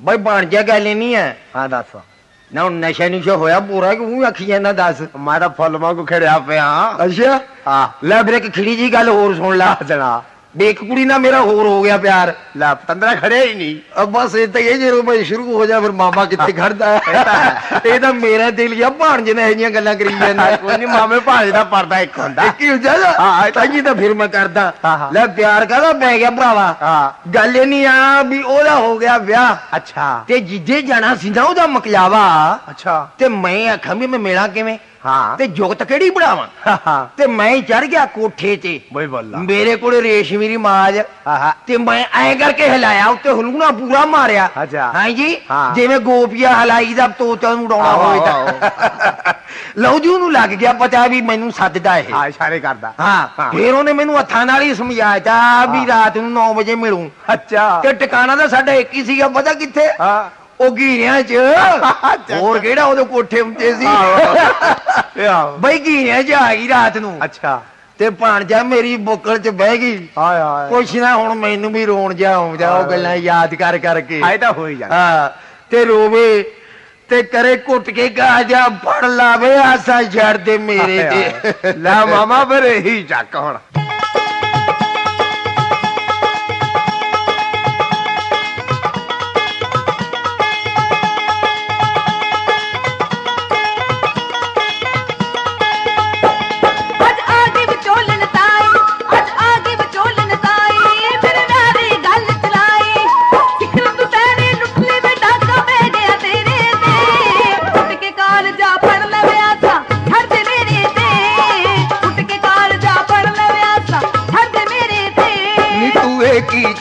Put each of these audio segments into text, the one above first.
ਬਈ ਬਣ ਜਾ ਗੱਲ ਨਹੀਂ ਹੈ। ਹਾਂ ਦੱਸ। ਨਾ ਹੁਣ ਨਸ਼ਾ ਨੁਸ਼ਾ ਹੋਇਆ ਪੂਰਾ ਕਿ ਉਹ ਆਖੀ ਜਾਂਦਾ ਦੱਸ। ਮੈਂ ਤਾਂ ਫੁੱਲ ਵਾਂਗੂ ਖੜਿਆ ਪਿਆ। ਅੱਛਾ? ਆ ਲੈ ਵੀਰੇ ਇੱਕ ਖਿੜੀ ਜੀ ਗੱਲ ਹੋਰ ਸੁਣ ਲਾ। ਜਣਾ ਦੇਖ ਕੁੜੀ ਨਾਲ ਮੇਰਾ ਹੋਰ ਹੋ ਗਿਆ ਪਿਆਰ। ਲੈ ਪਤੰਦਰਾ ਖੜਿਆ ਹੀ ਨਹੀਂ। ਅਬ ਬਸ ਇਹ ਤਾਂ ਇਹ ਜਦੋਂ ਮੈਂ ਸ਼ੁਰੂ ਹੋ ਜਾ ਫਿਰ ਮਾਮਾ ਕਿੱਥੇ ਖੜਦਾ? ਹੈ? ਇਹ ਤਾਂ ਮੇਰਾ ਦਿਲ ਹੀ ਆ ਭਾਣਜੇ ਨੇ ਇਹ ਜੀਆਂ ਗੱਲਾਂ ਕਰੀ ਜਾਂਦਾ। ਕੋਈ ਨਹੀਂ ਮਾਮੇ ਭਾਜ ਦਾ ਪਰਦਾ ਇੱਕ ਹੁੰਦਾ। ਇੱਕ ਹੀ ਹੁੰਦਾ ਹਾਂ, ਤਾਂ- ਤਾਂ ਤਾਂ ਫਿਰ ਮੈਂ ਕਰਦਾ। ਲੈ ਪਿਆਰ ਕਾਹਦਾ ਪੈ ਗਿਆ ਭਰਾਵਾ? ਹਾਂ। ਗੱਲ ਇਹ ਨਹੀਂ ਆ ਵੀ ਉਹਦਾ ਹੋ ਗਿਆ ਵਿਆਹ। ਅੱਛਾ। ਤੇ ਜਿੱਦੇ ਜਾਣਾ ਸੀ ਨਾ ਉਹਦਾ ਮਕਲਾਵਾ। ਅੱਛਾ। ਤੇ ਮੈਂ ਆਖਾਂ ਵੀ ਮੈਂ ਮਿਲਾਂ ਕਿਵੇਂ? ਹਾਂ। ਤੇ ਜੁਗਤ ਕਿਹੜੀ ਬਣਾਵਾਂ? ਹਾਂ ਤੇ ਮੈਂ ਚੜ ਗਿਆ ਕੋਠੇ ਤੇ। ਬਈ ਬੱਲਾ। ਮੇਰੇ ਕੋਲ ਰੇਸ਼ਮੀ ਦੀ ਮਾਜ ਆਹਾ ਤੇ ਮੈਂ ਐ ਕਰਕੇ ਹਿਲਾਇਆ ਉੱਤੇ ਹਲੂਣਾ ਪੂਰਾ ਮਾਰਿਆ। ਹਾਂ। ਜਿਵੇਂ ਗੋਪੀਆ ਹਲਾਈ ਦਾ ਤੋਤਾ ਨੂੰ ਉਡਾਉਣਾ ਹੋਵੇ ਤਾਂ। ਲਓ ਜੀ ਉਹਨੂੰ ਲੱਗ ਗਿਆ ਪਤਾ ਵੀ ਮੈਨੂੰ ਸੱਦਦਾ ਇਹ। ਹਾਂ ਇਸ਼ਾਰੇ ਕਰਦਾ। ਹਾਂ ਹਾਂ। ਫਿਰ ਉਹਨੇ ਮੈਨੂੰ ਹੱਥਾਂ ਨਾਲ ਹੀ ਸਮਝਾਇਆ ਵੀ ਹਾਂ। ਰਾਤ ਨੂੰ 9 ਵਜੇ ਮਿਲੂੰ। ਅੱਛਾ। ਤੇ ਟਿਕਾਣਾ ਤਾਂ ਸਾਡਾ ਇੱਕ ਹੀ ਸੀਗਾ ਪਤਾ ਕਿੱਥੇ? ਹਾਂ। ਉਹ ਗੀਰਿਆਂ 'ਚ। ਹੋਰ ਕਿਹੜਾ ਉਹਦੇ ਕੋਠੇ ਉੱਤੇ ਸੀ? ਇਹ ਬਈ ਗੀਰਿਆਂ 'ਚ ਆ ਗਈ ਰਾਤ ਨੂੰ? ਅੱਛਾ। ਤੇ ਭਾਣਜਾ ਮੇਰੀ ਬੁੱਕਲ 'ਚ ਬਹਿ ਗਈ। ਹਾਏ ਹਾਏ। ਕੁਛ ਨਾ ਹੁਣ ਮੈਨੂੰ ਵੀ ਰੋਣ ਜਾ ਆਉਂਦਾ ਉਹ ਗੱਲਾਂ ਯਾਦ ਕਰ ਕਰਕੇ। ਆਏ ਤਾਂ ਹੋਈ ਜਾਂਦਾ। ਹਾਂ ਤੇ ਰੋਵੇ ਤੇ ਕਰੇ ਘੁੱਟ ਕੇ ਗਾਜਾ ਫੜ ਲਾਵੇ ਆਸਾ ਛੱਡ ਦੇ ਮੇਰੇ ਤੇ। ਲੈ ਮਾਮਾ ਫਿਰ ਇਹੀ ਚੱਕ ਹੁਣ।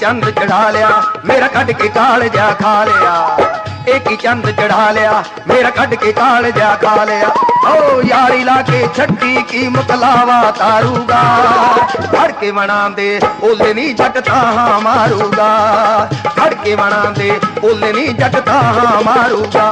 ਚੰਦ ਚੜਾ ਲਿਆ, ਮੇਰਾ ਕੱਢ ਕੇ ਕਾਲ ਜਾ ਖਾ ਲਿਆ। ਇਹ ਕੀ ਚੰਦ ਚੜਾ ਲਿਆ, ਮੇਰਾ ਕੱਢ ਕੇ ਕਾਲ ਜਾ ਖਾ ਲਿਆ। ਓ ਯਾਰੀ ਲਾ ਕੇ ਛੱਡੀ ਕੀ ਮੁਕਲਾਵਾ ਤਾਰੂਗਾ। ਫੜ ਕੇ ਵਣਾਂ ਦੇ ਓਲੇ ਨਹੀਂ ਜੱਟ ਤਾਂ ਮਾਰੂਗਾ। ਫੜ ਕੇ ਵਣਾਂ ਦੇ ਓਲੇ ਨਹੀਂ ਜੱਟ ਤਾਂ ਮਾਰੂਗਾ।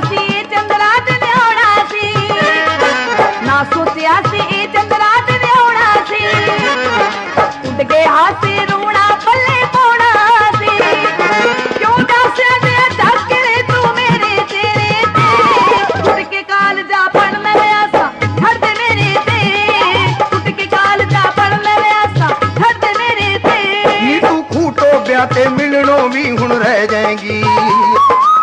ਸੀ ਚੰਦਰਾ ਤੇ ਵਿਆਹਣਾ ਸੀ। ਨਾ ਸੋਚਿਆ ਸੀ ਚੰਦਰਾ ਤੇ ਵਿਆਹਣਾ ਸੀ। ਉੱਡ ਕੇ ਹਾਸੇ ਰੋਣਾ ਪੱਲੇ ਪਾਉਣਾ ਸੀ। ਕਿਉਂ ਦੱਸਿਆ ਜੇ ਚੱਕ ਤੂੰ ਮੇਰੇ ਤੇਰੇ ਤੇ? ਉੱਡ ਕੇ ਕਾਲਜਾ ਪੜ ਲਿਆ ਸਾ, ਛੱਡ ਦੇ ਮੇਰੇ ਤੇ। ਉੱਡ ਕੇ ਕਾਲਜਾ ਪੜ ਲਿਆ ਸਾ, ਛੱਡ ਦੇ ਮੇਰੇ ਨੀ ਤੂੰ ਖੂਟੋ ਵਿਆਹ ਤੇ ਮਿਲਣੋਂ ਵੀ ਹੁਣ ਰਹਿ ਜਾਏਗੀ।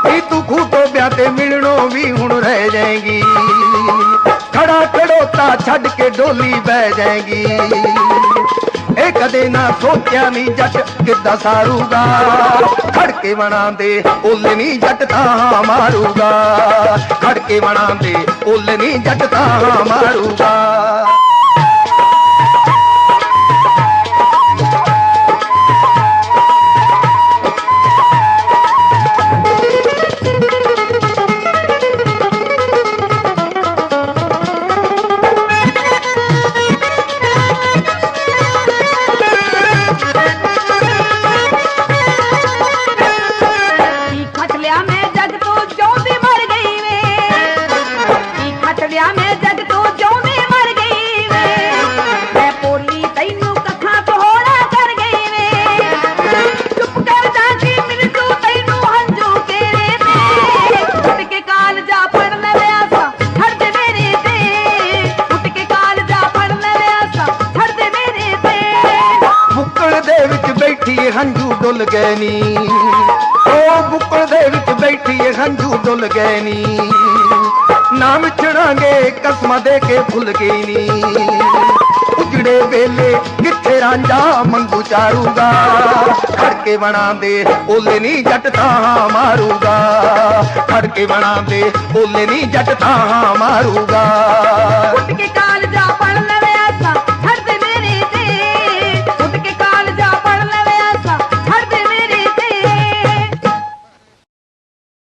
ਨੀ ਤੂੰ ਖੂਟੋ ਵਿਆਹ ਤੇ ਮਿਲਣੋਂ ਵੀ ਹੁਣ ਰਹਿ ਜਾਏਗੀ। ਖੜਾ ਖੜੋਤਾ ਛੱਡ ਕੇ ਡੋਲੀ ਬਹਿ ਜਾਏਗੀ। ਇਹ ਕਦੇ ਨਾ ਸੋਚਿਆ ਨਹੀਂ ਜੱਟ ਕਿੱਦਾਂ ਸਾਰੂਗਾ। ਖੜ ਕੇ ਵਣਾ ਦੇ ਓਲੇ ਨਹੀਂ ਜੱਟ ਤਾਂ ਮਾਰੂਗਾ। ਖੜ ਕੇ ਵਣਾ ਦੇ ਓਲੇ ਨਹੀਂ ਜੱਟ ਤਾਂ ਮਾਰੂਗਾ। ਬੈਠੀ ਹੰਝੂ ਡੁੱਲ ਗਏ ਨੀ। ਉਹ ਬੁੱਕਲ ਦੇ ਵਿੱਚ ਬੈਠੀ ਹੰਝੂ ਡੁੱਲ ਗਏ ਨੀ। ਨਾ ਵਿਛੜਾਂਗੇ ਕਸਮਾਂ ਦੇ ਕੇ ਭੁੱਲ ਗਈ ਨੀ। ਉਜੜੇ ਵੇਲੇ ਕਿੱਥੇ ਰਾਂਝਾ ਮੰਗੂ ਚਾਰੂਗਾ? ਖੜ ਕੇ ਬਣਾ ਦੇ ਓਲੇ ਨਹੀਂ ਜੱਟ ਤਾਂ ਮਾਰੂਗਾ। ਖੜ ਕੇ ਬਣਾ ਦੇ ਓਲੇ ਨਹੀਂ ਜੱਟ ਤਾਂ ਮਾਰੂਗਾ। ਉੱਠ ਕੇ ਕਾਲਜਾ ਪੜ